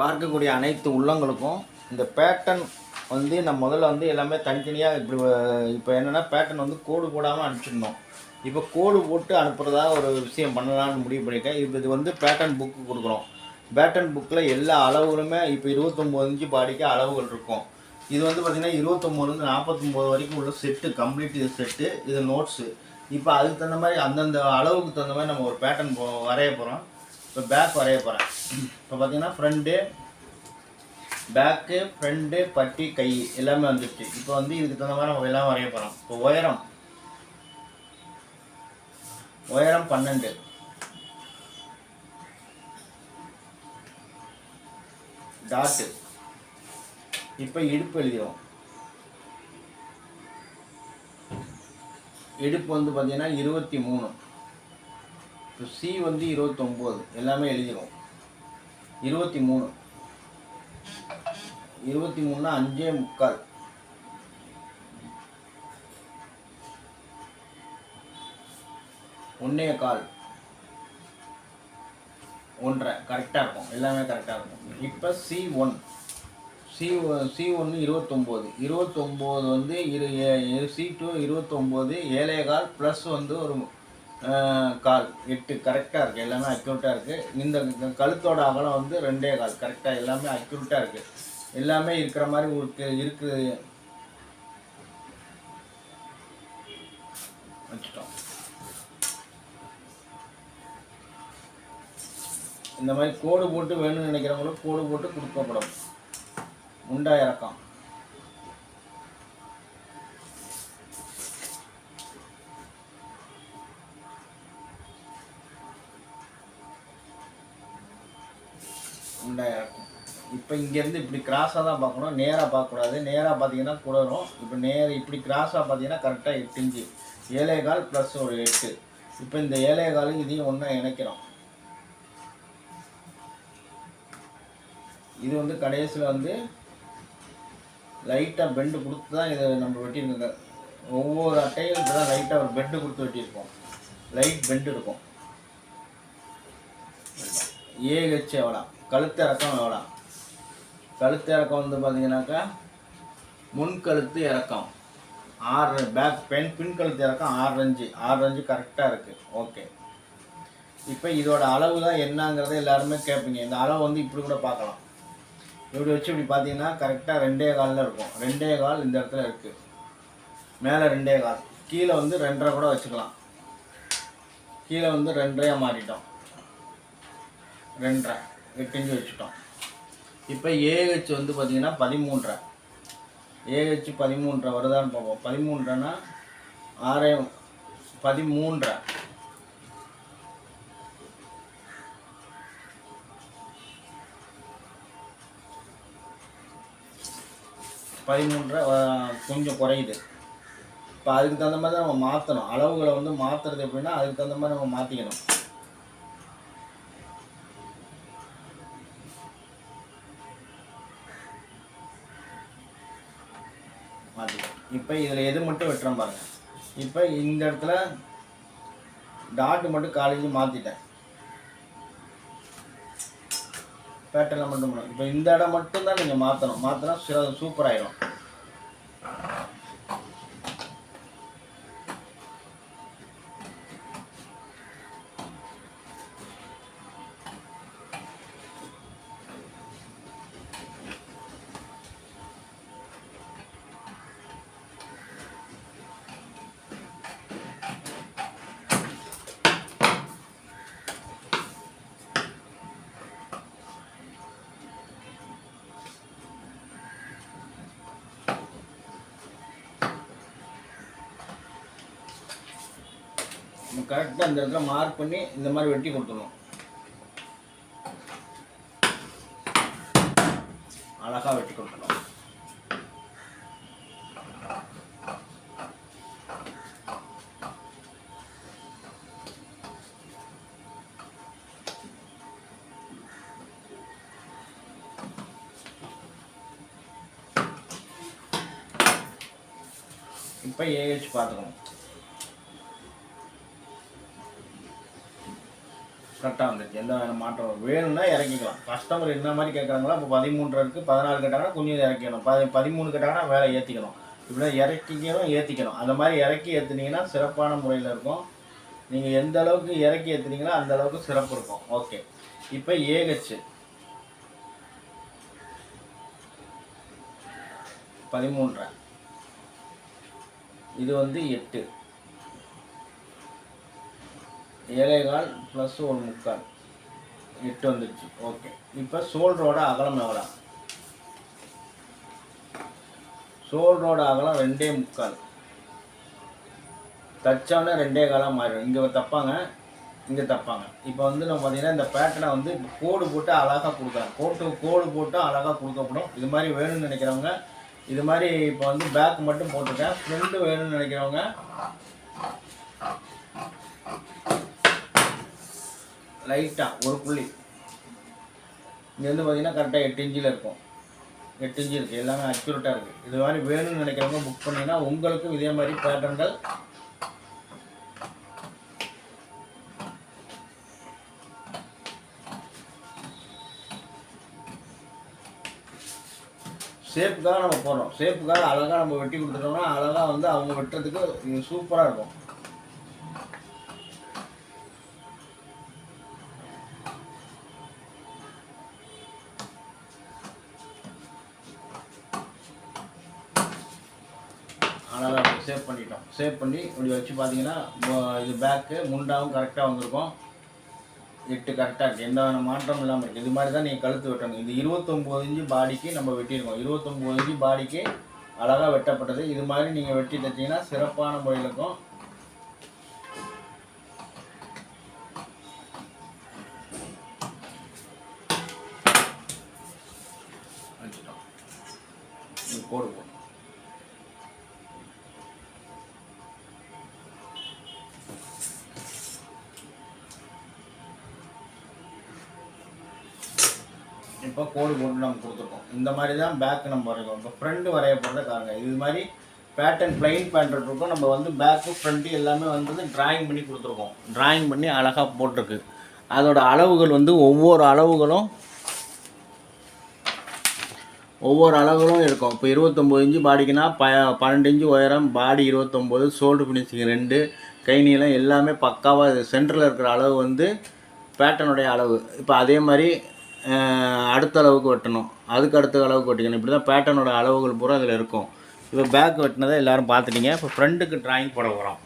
பார்க்கக்கூடிய அனைத்து உள்ளங்களுக்கும் இந்த பேட்டர்ன் வந்து நான் முதல்ல வந்து எல்லாமே தனித்தனியாக இப்படி இப்போ என்னென்னா பேட்டர்ன் வந்து கோடு போடாமல் அனுப்பிச்சிருந்தோம் இப்போ கோடு போட்டு அனுப்புகிறதா ஒரு விஷயம் பண்ணலான்னு முடிவு பண்ணியிருக்கேன் இப்போ இது வந்து பேட்டர்ன் புக்கு கொடுக்குறோம். பேட்டன் புக்கில் எல்லா அளவுகளுமே இப்போ இருபத்தொம்போது இன்ச்சு பாடிக்கு அளவுகள் இருக்கும். இது வந்து பார்த்திங்கன்னா இருபத்தொம்போதுலேருந்து நாற்பத்தொம்போது வரைக்கும் உள்ள செட்டு கம்ப்ளீட் இது செட்டு இது நோட்ஸு இப்போ அதுக்கு தகுந்த மாதிரி அந்தந்த அளவுக்கு தகுந்த மாதிரி நம்ம ஒரு பேட்டர்ன் வரைய போகிறோம் இப்போ பேக் வரைய போகிறேன் இப்போ பார்த்தீங்கன்னா ஃப்ரண்ட்டு பேக்கு ஃப்ரண்ட்டு பட்டி கை எல்லாமே வந்துடுச்சு இப்போ வந்து இதுக்கு தகுந்த மாதிரி நம்ம எல்லாம் வரைய போகிறோம் இப்போ உயரம். உயரம் பன்னெண்டு. டாட்டு இப்போ இடுப்பு எழுதிடும் இடுப்பு வந்து பார்த்தீங்கன்னா இருபத்தி மூணு. சி வந்து இருபத்தொம்போது. எல்லாமே எழுதிடும் இருபத்தி மூணு இருபத்தி மூணுனா அஞ்சே முக்கால். ஒன்றே கால். ஒன்றரை. கரெக்டாக இருக்கும். எல்லாமே கரெக்டாக இருக்கும். இப்போ சி ஒன் சி சி ஒன்று இருபத்தொம்போது. இருபத்தொம்போது வந்து இரு சி டூ இருபத்தொம்போது. ஏழே கால் ப்ளஸ் வந்து ஒரு கால் எட்டு கரெக்டாக இருக்குது எல்லாமே அக்யூரட்டாக இருக்குது இந்த கழுத்தோட அகலம் வந்து ரெண்டே கால். கரெக்டாக எல்லாமே அக்யூரட்டாக இருக்குது எல்லாமே இருக்கிற மாதிரி உங்களுக்கு இருக்குது. வச்சுட்டோம். இந்த மாதிரி கோடு போட்டு வேணும்னு நினைக்கிறவங்களுக்கு கோடு போட்டு கொடுக்கப்படும். உண்டா இறக்கம். உண்டா இறக்கம் இப்போ இங்கேருந்து இப்படி கிராஸாக தான் பார்க்கணும். நேராக பார்க்கக்கூடாது. நேராக பார்த்தீங்கன்னா குடரும் இப்போ நேர இப்படி கிராஸாக பார்த்தீங்கன்னா கரெக்டாக எட்டு இன்ச்சு. ஏழே கால் ப்ளஸ் ஒரு எட்டு. இப்போ இந்த ஏழே காலும் இதையும் ஒன்றா இணைக்கிறோம். இது வந்து கடைசியில் வந்து லைட்டாக பெண்டு கொடுத்து தான் இதை நம்ம வெட்டியிருக்கோங்க. ஒவ்வொரு அட்டையும் இப்படி தான் லைட்டாக ஒரு பெண்டு கொடுத்து வெட்டியிருக்கோம். லைட் பெண்டு இருக்கும். ஏஹெச் எவ்வளோ கழுத்து இறக்கம் எவ்வளோ? கழுத்து இறக்கம் வந்து பார்த்தீங்கன்னாக்கா முன் கழுத்து இறக்கம். ஆறு பேக் பென் பின் கழுத்து இறக்கம் ஆறு அஞ்சு. ஆறு அஞ்சு கரெக்டாக இருக்குது ஓகே இப்போ இதோட அளவு தான் என்னங்கிறத எல்லாருமே கேட்பீங்க. இந்த அளவு வந்து இப்படி கூட பார்க்கலாம். இப்படி வச்சு இப்படி பார்த்தீங்கன்னா கரெக்டாக ரெண்டே காலில் இருக்கும். ரெண்டே கால் இந்த இடத்துல இருக்குது மேலே ரெண்டே கால். கீழே வந்து ரெண்டரை கூட வச்சுக்கலாம். கீழே வந்து ரெண்டரையாக மாறிட்டோம். ரெண்டரை. எட்டுன்னு வச்சுட்டோம். இப்போ ஏஹெச் வந்து பார்த்தீங்கன்னா பதிமூன்றரை. ஏஹெச் பதிமூன்றரை வருதான்னு பார்ப்போம். பதிமூன்றனா ஆறே பதிமூன்றரை. பதிமூன்றரை கொஞ்சம் குறையுது. இப்போ அதுக்கு தகுந்த மாதிரி தான் நம்ம மாற்றணும் அளவுகளை வந்து மாற்றுறது எப்படின்னா அதுக்கு தகுந்த மாதிரி நம்ம மாற்றிக்கணும் இப்போ இதில் எது மட்டும் வெட்டுறேன் பாருங்க. இப்போ இந்த இடத்துல டாட்டு மட்டும் காலேஜ் மாற்றிட்டேன் பேட்டர்னில் மட்டும் இப்போ இந்த இடம் மட்டும் தான் நீங்கள் மாற்றணும் மாற்றினா சூப்பர் ஆயிடும் கரெக்டாக இந்த இடத்துல மார்க் பண்ணி இந்த மாதிரி வெட்டி கொடுத்துடணும். அழகாக வெட்டி கொடுத்துடணும். இப்போ ஏஹெச் பார்த்துக்கணும். கரெக்டாக வந்துருச்சு. எந்த மாற்றம் வேணும்னா இறக்கிக்கலாம் கஸ்டமர் என்ன மாதிரி கேட்குறாங்களோ இப்போ பதிமூன்று இருக்குது பதினாலு கேட்டாங்கன்னா கொஞ்சம் இறக்கிக்கணும் பதி பதிமூணு கேட்டாங்கன்னா வேலை ஏற்றிக்கணும் இப்படி இறக்கிக்கணும் ஏற்றிக்கணும் அந்த மாதிரி இறக்கி ஏற்றுனீங்கன்னா சிறப்பான முறையில் இருக்கும். நீங்கள் எந்த அளவுக்கு இறக்கி ஏற்றுனீங்களோ அந்த அளவுக்கு சிறப்பு இருக்கும். ஓகே. இப்போ ஏஹெச் பதிமூன்றரை. இது வந்து எட்டு. ஏழேகால் ப்ளஸ் ஒரு முக்கால். எட்டு வந்துடுச்சு. ஓகே இப்போ சோல்ரோட அகலம் எவ்வளோ சோல்ரோட அகலம் ரெண்டே முக்கால். தச்சான ரெண்டே காலாக மாறிடும். இங்கே தப்பாங்க. இங்கே தப்பாங்க. இப்போ வந்து நம்ம பார்த்தீங்கன்னா இந்த பேட்டர்னை வந்து கோடு போட்டு அழகாக கொடுக்குறாங்க. கோட்டு கோடு போட்டு அழகாக கொடுக்கப்படும். இது மாதிரி வேணும்னு நினைக்கிறவங்க இது மாதிரி இப்போ வந்து பேக் மட்டும் போட்டிருக்கேன். ஃப்ரெண்டு வேணும்னு நினைக்கிறவங்க லைட்டாக ஒரு புள்ளி. இங்கேருந்து பார்த்தீங்கன்னா கரெக்டாக எட்டு இன்ச்சில் இருக்கும். எட்டு இன்ச்சு இருக்குது எல்லாமே அக்யூரேட்டாக இருக்குது இது மாதிரி வேணும்னு நினைக்கிறவங்க புக் பண்ணிங்கன்னா உங்களுக்கும் இதே மாதிரி பேட்டர்ன்கள் ஷேப்புக்காக நம்ம போடுறோம் ஷேப்புக்காக அழகாக நம்ம வெட்டி கொடுத்துட்டோம்னா அழகாக வந்து அவங்க வெட்டுறதுக்கு சூப்பராக இருக்கும். சேவ் பண்ணிட்டோம். சேவ் பண்ணி இப்படி வச்சு பார்த்தீங்கன்னா இது பேக்கு முண்டாவும் கரெக்டாக வந்திருக்கும். எட்டு கரெக்டாக இருக்குது எந்த வித மாற்றம் இல்லாமல் இருக்குது இது மாதிரி தான் நீங்கள் கழுத்து வெட்டணும். இது இருபத்தொம்போது இன்ச்சு பாடிக்கு நம்ம வெட்டியிருக்கோம். இருபத்தொம்போது இன்ச்சு பாடிக்கு அழகாக வெட்டப்பட்டது. இது மாதிரி நீங்கள் வெட்டி தச்சிங்கன்னா சிறப்பான முறையில் இருக்கும் வச்சுட்டோம். இது கோடு போடும் இப்போ கோடு போட்டு நம்ம கொடுத்துருக்கோம். இந்த மாதிரி தான் பேக் நம்ம வரைக்கும் இப்போ ஃப்ரண்ட்டு வரைய போகிறத காரணம் இது மாதிரி பேட்டர்ன் பிளைன் பேட்டர்ன் இருக்கும். நம்ம வந்து பேக்கு ஃப்ரண்ட்டு எல்லாமே வந்து ட்ராயிங் பண்ணி கொடுத்துருக்கோம். ட்ராயிங் பண்ணி அழகாக போட்டிருக்கு. அதோட அளவுகள் வந்து ஒவ்வொரு அளவுகளும் ஒவ்வொரு அளவுகளும் இருக்கும். இப்போ இருபத்தொம்போது இன்ச்சு பாடிக்குன்னா ப பன்னெண்டு இன்ச்சு உயரம் பாடி இருபத்தொம்போது ஷோல்டர் ஃபினிஷிங் ரெண்டு கை நீளம் எல்லாமே பக்காவாக சென்டரில் இருக்கிற அளவு வந்து பேட்டனுடைய அளவு. இப்போ அதே மாதிரி அடுத்த அளவுக்கு வெட்டணும். அதுக்கு அடுத்த அளவுக்கு வெட்டிக்கணும். இப்படி தான் பேட்டர்னோட அளவுகள் பூரா அதில் இருக்கும். இப்போ பேக் வெட்டினதை எல்லோரும் பார்த்துட்டீங்க. இப்போ ஃப்ரண்ட்டுக்கு ட்ராயிங் போட போகிறோம்